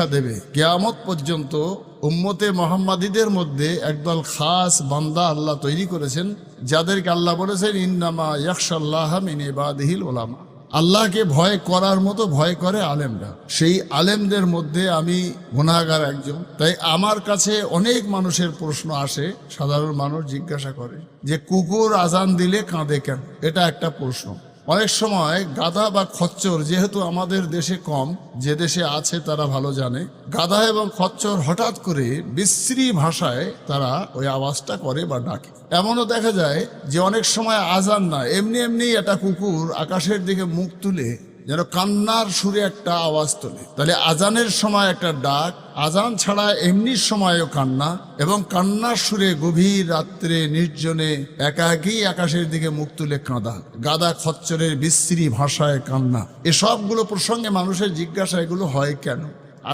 শিক্ষা দেবে। কেয়ামত পর্যন্ত উম্মতে মোহাম্মদীদের মধ্যে একদল খাস বান্দা আল্লাহ তৈরি করেছেন, যাদেরকে আল্লাহ বলেছেন, ইন্নামা ইয়াকশাল্লাহ মিন ইবাদিহিল ওলামা আল্লাহকে ভয় করার মতো ভয় করে আলেমরা। সেই আলেমদের মধ্যে আমি গুণাগার একজন। তাই আমার কাছে অনেক মানুষের প্রশ্ন আসে, সাধারণ মানুষ জিজ্ঞাসা করে যে, কুকুর আজান দিলে কাঁদে কেন? এটা একটা প্রশ্ন। অনেক সময় গাধা বা খচ্চর যেহেতু আমাদের দেশে কম, যে দেশে আছে তারা ভালো জানে। গাধা এবং খচ্চর হঠাৎ করে বিশ্রী ভাষায় তারা ওই আওয়াজটা করে বা ডাকে। এমনও দেখা যায় যে অনেক সময় আজান না, এমনি এমনি একটা কুকুর আকাশের দিকে মুখ তুলে যেন কান্নার সুরে একটা আওয়াজ তোলে। তাহলে আজানের সময় একটা ডাক, আজান ছাড়া এমনি সময়ও কান্না এবং কান্নার সুরে গভীর রাত্রে নির্জনে একাকি আকাশের দিকে মুখ তুলে কাঁদা, গাদা খচ্চরের বিশ্রী ভাষায় কান্না। এসবগুলো প্রসঙ্গে মানুষের জিজ্ঞাসা এগুলো হয় কেন?